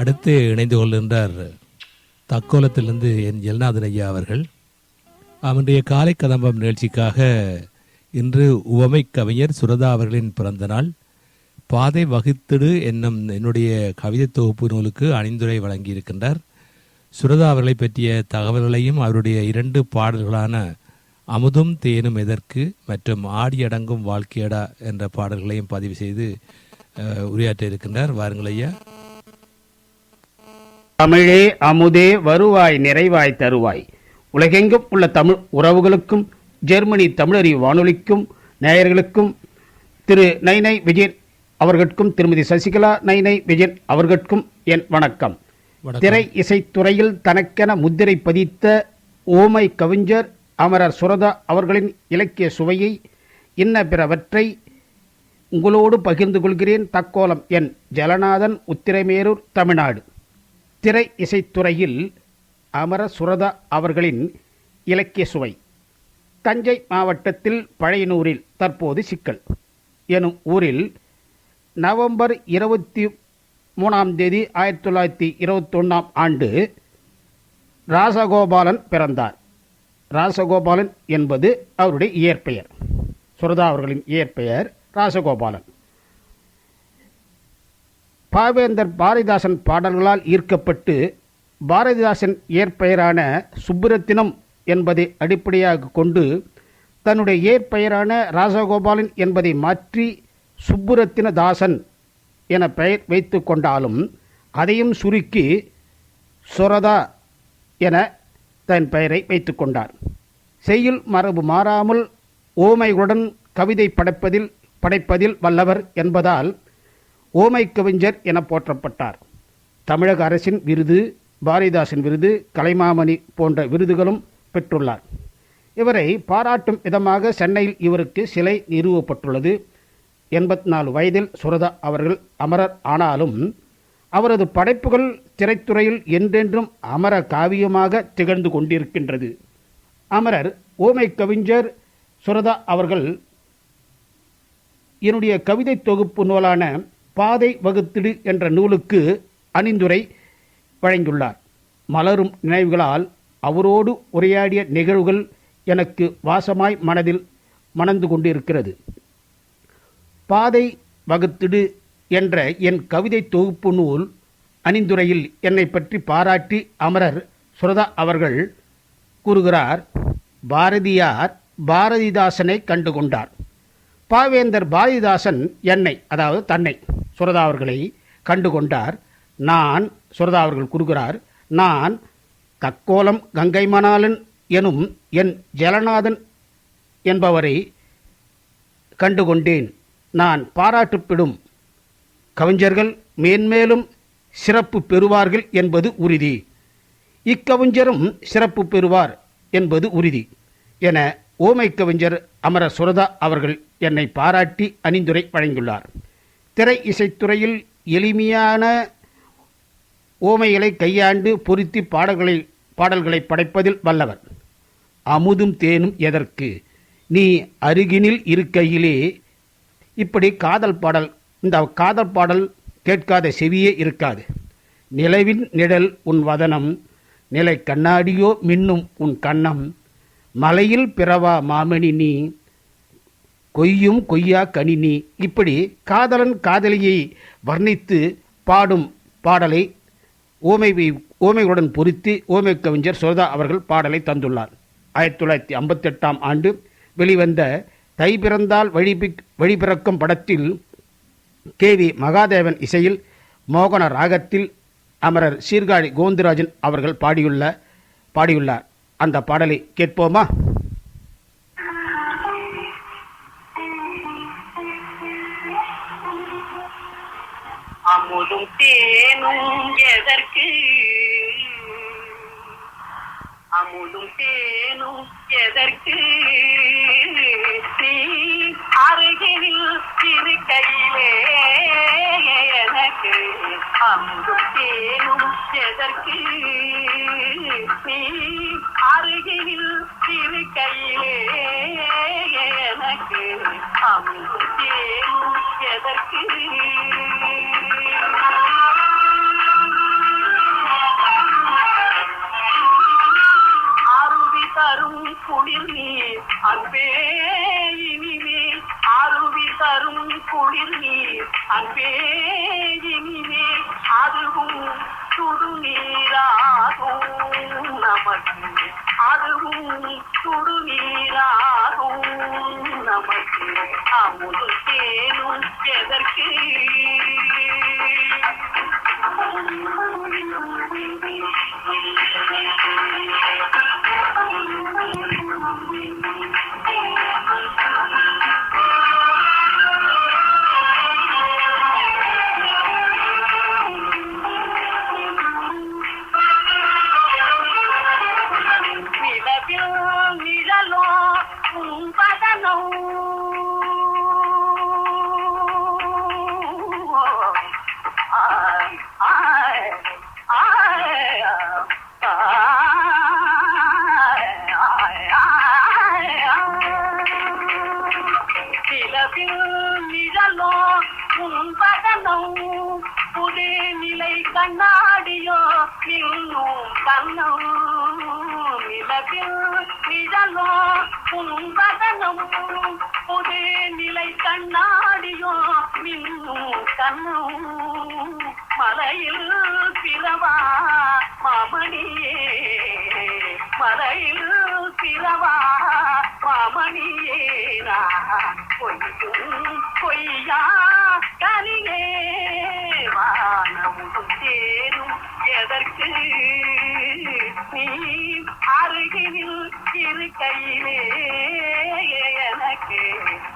அடுத்து இணைந்து கொள்கின்றார் தக்கோலத்திலிருந்து என் எல்நாதன் ஐயா அவர்கள். அவனுடைய காலை கதம்பம் நிகழ்ச்சிக்காக இன்று உவமை கவிஞர் சுரதா அவர்களின் பிறந்த நாள். பாதை வகுத்திடு என்னும் என்னுடைய கவிதை தொகுப்பு நூலுக்கு அணிந்துரை வழங்கியிருக்கின்றார். சுரதா அவர்களை பற்றிய தகவல்களையும் அவருடைய இரண்டு பாடல்களான அமுதும் தேனும் எதற்கு மற்றும் ஆடியடங்கும் வாழ்க்கையடா என்ற பாடல்களையும் பதிவு செய்து உரையாற்ற இருக்கின்றார். வாருங்கள் ஐயா. தமிழே அமுதே வருவாய் நிறைவாய் தருவாய். உலகெங்கும் உள்ள தமிழ் உறவுகளுக்கும் ஜெர்மனி தமிழறி வானொலிக்கும் நேயர்களுக்கும் திரு நைனை விஜயன் அவர்களுக்கும் திருமதி சசிகலா நைனை விஜயன் அவர்களுக்கும் என் வணக்கம். திரை இசைத்துறையில் தனக்கென முத்திரை பதித்த ஓமை கவிஞர் அமரர் சுரதா அவர்களின் இலக்கிய சுவையை இன்ன பிறவற்றை உங்களோடு பகிர்ந்து கொள்கிறேன் தக்கோலம் என் ஜலநாதன் உத்திரமேரூர் தமிழ்நாடு. திரை இசைத்துறையில் அமர சுரதா அவர்களின் இலக்கிய சுவை. தஞ்சை மாவட்டத்தில் பழையனூரில் தற்போது சிக்கல். எனும் ஊரில் நவம்பர் இருபத்தி மூணாம் தேதி ஆயிரத்தி தொள்ளாயிரத்தி இருபத்தொன்னாம் ஆண்டு ராசகோபாலன் பிறந்தார். ராசகோபாலன் என்பது அவருடைய இயற்பெயர். சுரதா அவர்களின் இயற்பெயர் ராசகோபாலன். பாவேந்தர் பாரதிதாசன் பாடல்களால் ஈர்க்கப்பட்டு பாரதிதாசன் இயற்பெயரான சுப்புரத்தினம் என்பதை அடிப்படையாக கொண்டு தன்னுடைய இயற்பெயரான ராசகோபாலன் என்பதை மாற்றி சுப்புரத்தின தாசன் என பெயர் வைத்து கொண்டாலும் அதையும் சுருக்கி சுரதா என தன் பெயரை வைத்து கொண்டார். செய்யுள் மரபு மாறாமல் ஓமைகளுடன் கவிதை படைப்பதில் படைப்பதில் வல்லவர் என்பதால் ஓமை கவிஞர் என போற்றப்பட்டார். தமிழக அரசின் விருது பாரதிதாசன் விருது கலைமாமணி போன்ற விருதுகளும் பெற்றுள்ளார். இவரை பாராட்டும் விதமாக சென்னையில் இவருக்கு சிலை நிறுவப்பட்டுள்ளது. எண்பத்தி நாலு வயதில் சுரதா அவர்கள் அமரர் ஆனாலும் அவரது படைப்புகள் திரைத்துறையில் என்றென்றும் அமர காவியமாக திகழ்ந்து கொண்டிருக்கின்றது. அமரர் ஓமை கவிஞர் சுரதா அவர்கள் என்னுடைய கவிதை தொகுப்பு நூலான பாதை வகுத்திடு என்ற நூலுக்கு அணிந்துரை வழங்கியுள்ளார். மலரும் நினைவுகளால் அவரோடு உரையாடிய நிகழ்வுகள் எனக்கு வாசமாய் மனதில் மணந்து கொண்டிருக்கிறது. பாதை வகுத்திடு என்ற என் கவிதை தொகுப்பு நூல் அணிந்துரையில் என்னை பற்றி பாராட்டி அமரர் சுரதா அவர்கள் கூறுகிறார் பாரதியார் பாரதிதாசனை கண்டுகொண்டார். பாவேந்தர் பாரதிதாசன் என்னை அதாவது தன்னை சுரதா அவர்களை கண்டுகொண்டார். நான் சுரதா அவர்கள் கூறுகிறார் நான் தக்கோலம் கங்கை மணாலன் எனும் என் ஜலநாதன் என்பவரை கண்டுகொண்டேன். நான் பாராட்டுப்பிடும் கவிஞர்கள் மேன்மேலும் சிறப்பு பெறுவார்கள் என்பது உறுதி. இக்கவிஞரும் சிறப்பு பெறுவார் என்பது உறுதி. என ஓமை கவிஞர் அமர சுரதா அவர்கள் என்னை பாராட்டி அணிந்துரை வழங்கியுள்ளார். திரை இசைத்துறையில் எளிமையான ஓமைகளை கையாண்டு பொருத்தி பாடல்களை பாடல்களை படைப்பதில் வல்லவர். அமுதும் தேனும் எதற்கு? நீ அருகினில் இருக்கையிலே. இப்படி காதல் பாடல் இந்த காதல் பாடல் கேட்காத செவியே இருக்காது. நிலவின் நிழல் உன் வதனம் நிலை கண்ணாடியோ மின்னும் உன் கண்ணம். மலையில் பிறவா மாமணி நீ? கொய்யும் கொய்யா கணினி இப்படி காதலன் காதலியை வர்ணித்து பாடும் பாடலை ஓமை ஓமைகளுடன் பொருத்தி ஓமை கவிஞர் சுரதா அவர்கள் பாடலை தந்துள்ளார். ஆயிரத்தி தொள்ளாயிரத்தி ஐம்பத்தெட்டாம் ஆண்டு வெளிவந்த தை பிறந்தால் வழிபி வழிபிறக்கும் படத்தில் கே வி மகாதேவன் இசையில் மோகன ராகத்தில் அமரர் சீர்காழி கோவிந்தராஜன் அவர்கள் பாடியுள்ள பாடியுள்ளார். அந்த பாடலை கேட்போமா? அமுதும் தேனும் எதற்கு? அமுதும் தேனும் எதற்கு? நீ அருகில் இருக்கையிலே எனக்கு அமுதும் தேனும் எதற்கு? நீ அருகில் இருக்கையிலே எனக்கு அமுதும் தேனும் எதற்கு? குளிர் நீர் அன்பே இனிமே அருவி தரும் குளிர் நீர் அன்பே அதில் நிழலோ உன்பகனும் புதுநிலை கண்ணாடியோ இன்னும் கண்ணும் நிலவில் நிழலோ உன்பகனும் புதுநிலை கண்ணாடியோ இன்னும் கண்ணும் மலையில் பிறவா மாமன் கையிலே எனக்கு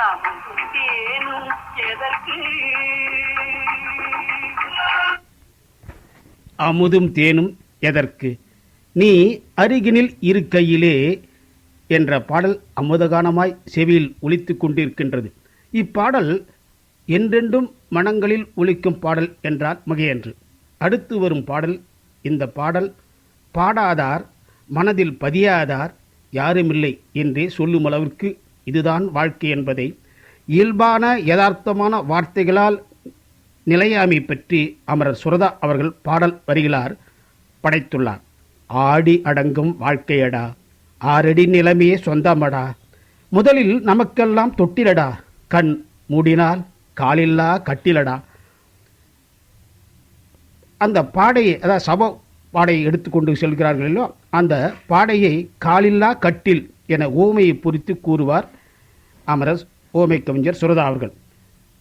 அமுதும் எதற்கு? அமுதும் தேனும் எதற்கு? நீ அருகினில் இருக்கையிலே என்ற பாடல் அமுதகானமாய் செவியில் ஒழித்து கொண்டிருக்கின்றது. இப்பாடல் என்றென்றும் மனங்களில் ஒழிக்கும் பாடல் என்றார் மகையன்று அடுத்து வரும் பாடல் இந்த பாடல் பாடாதார் மனதில் பதியாதார் யாருமில்லை என்றே சொல்லும் அளவிற்கு இதுதான் வாழ்க்கை என்பதை இயல்பான யதார்த்தமான வார்த்தைகளால் நிலையாமை பற்றி அமரர் சுரதா அவர்கள் பாடல் வரிகளார் படைத்துள்ளார். ஆடி அடங்கும் வாழ்க்கையடா ஆறடி நிலைமையே சொந்தமடா முதலில் நமக்கெல்லாம் தொட்டிலடா கண் மூடினால் காலில்லா கட்டிலடா. அந்த பாடையை அதாவது சப பாடையை எடுத்துக்கொண்டு செல்கிறார்களோ அந்த பாடையை காலில்லா கட்டில் என ஓமையை பொறித்து கூறுவார் அமரஸ் ஓமை கவிஞர் சுரதா அவர்கள்.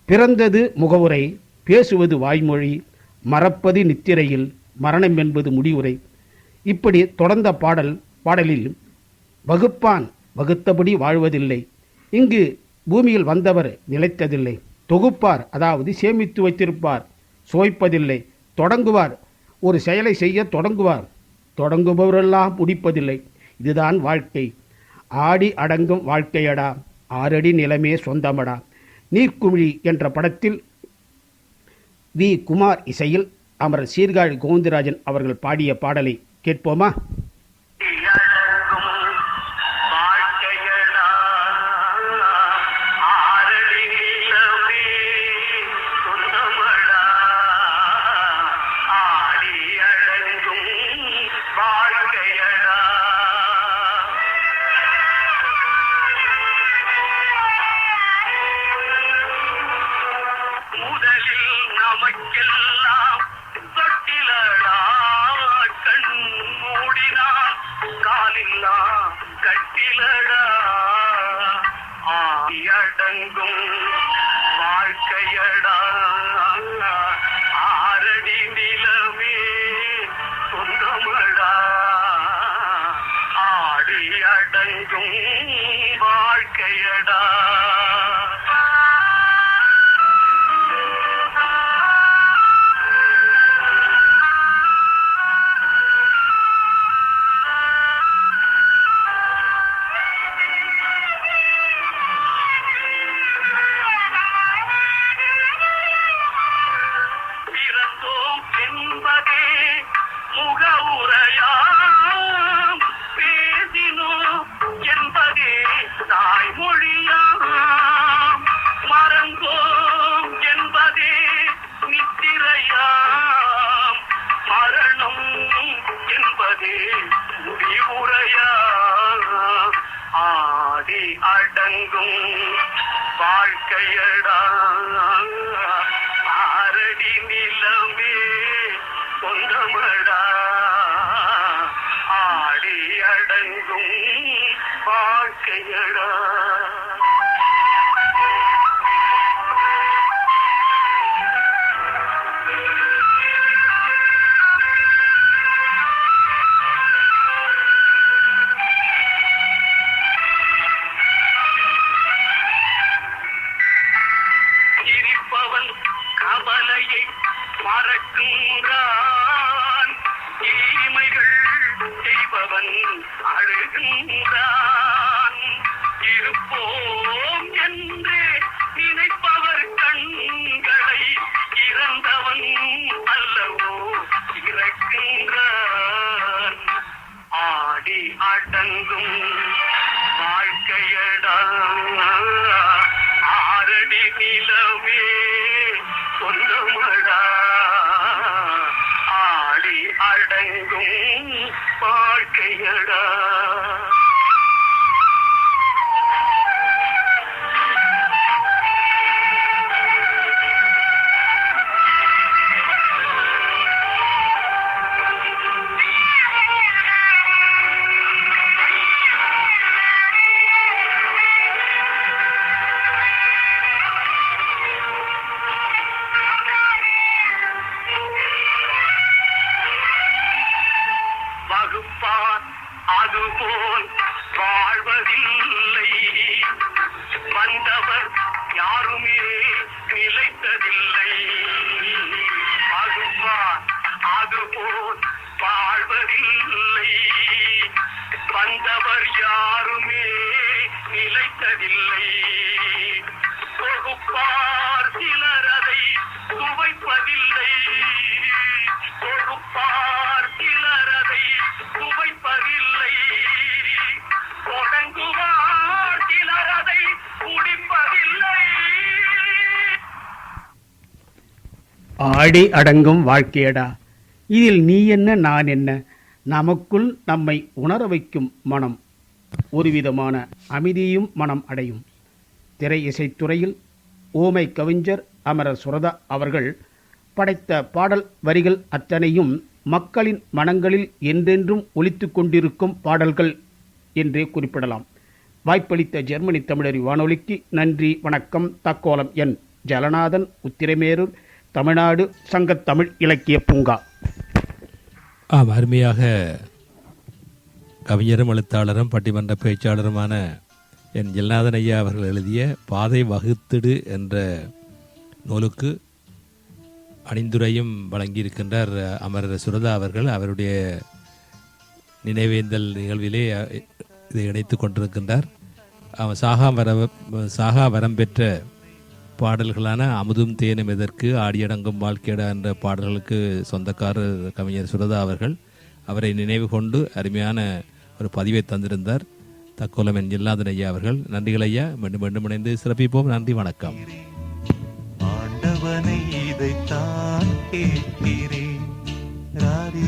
பிறந்தது முகவுரை பேசுவது வாய்மொழி மறப்பது நித்திரையில் மரணம் என்பது முடிவுரை. இப்படி தொடர்ந்த பாடல் பாடலில் வகுப்பான் வகுத்தபடி வாழ்வதில்லை. இங்கு பூமியில் வந்தவர் நிலைத்ததில்லை. தொகுப்பார் அதாவது சேமித்து வைத்திருப்பார் சுவைப்பதில்லை தொடங்குவார் ஒரு செயலை செய்ய தொடங்குவார். தொடங்குபவரெல்லாம் முடிப்பதில்லை. இதுதான் வாழ்க்கை. ஆடி அடங்கும் வாழ்க்கையடா. ஆறடி நிலமே சொந்தமடா. நீர்க்குமிழி என்ற படத்தில் வி. குமார் இசையில் அமரர் சீர்காழி கோவிந்தராஜன் அவர்கள் பாடிய பாடலை கேட்போமா? வாழ்க்கையடா என்பதே முடிவுரையாம் ஆடி அடங்கும் வாழ்க்கையடா. ஆரடி நிலமே சொந்தமடா. ஆடி அடங்கும் வாழ்க்கையடா. வகுப்பார் அதுபோல் வாழ்வதில்லை. வந்தவர் யாருமே நிலைத்ததில்லை. வகுப்பார் அதுபோல் வாழ்வதில்லை. வந்தவர் யாருமே நிலைத்ததில்லை. தொகுப்பார் சிலர் அதை துவைப்பதில்லை. அடி அடங்கும் வாழ்க்கையடா. இதில் நீ என்ன நான் என்ன? நமக்குள் நம்மை உணர வைக்கும் மனம் ஒருவிதமான அமைதியும் மனம் அடையும். திரை இசைத்துறையில் ஓமை கவிஞர் அமரர் சுரதா அவர்கள் படைத்த பாடல் வரிகள் அத்தனையும் மக்களின் மனங்களில் என்றென்றும் ஒலித்துக் கொண்டிருக்கும் பாடல்கள் என்றே குறிப்பிடலாம். வாய்ப்பளித்த ஜெர்மனி தமிழறி வானொலிக்கு நன்றி வணக்கம். தக்கோலம் என். ஜலநாதன் உத்திரமேரூர். தமிழ்நாடு சங்கத் தமிழ் இலக்கிய பூங்கா. ஆம் அருமையாக கவிஞரும் எழுத்தாளரும் பட்டிமன்ற பேச்சாளருமான என் ஜெல்நாதன் ஐயா அவர்கள் எழுதிய பாதை வகுத்திடு என்ற நூலுக்கு அணிந்துரையும் வழங்கியிருக்கின்றார் அமரர் சுரதா அவர்கள். அவருடைய நினைவேந்தல் நிகழ்விலே இதை இணைத்து கொண்டிருக்கின்றார். அவன் சாகா வர சாகா வரம் பெற்ற பாடல்களான அமுதும் தேனும் எதற்கு ஆடியடங்கும் வாழ்க்கையடா என்ற பாடல்களுக்கு சொந்தக்காரர் கவிஞர் சுரதா அவர்கள் அவரை நினைவு கொண்டு அருமையான ஒரு பதிவை தந்திருந்தார். தக்கோலம் என் இல்லாதன் ஐயா அவர்கள். நன்றிகள் ஐயா. மீண்டும் மீண்டும் இணைந்து சிறப்பிப்போம். நன்றி வணக்கம். ஆண்டவனை இதைத்தான் கேட்கிறேன். ராரி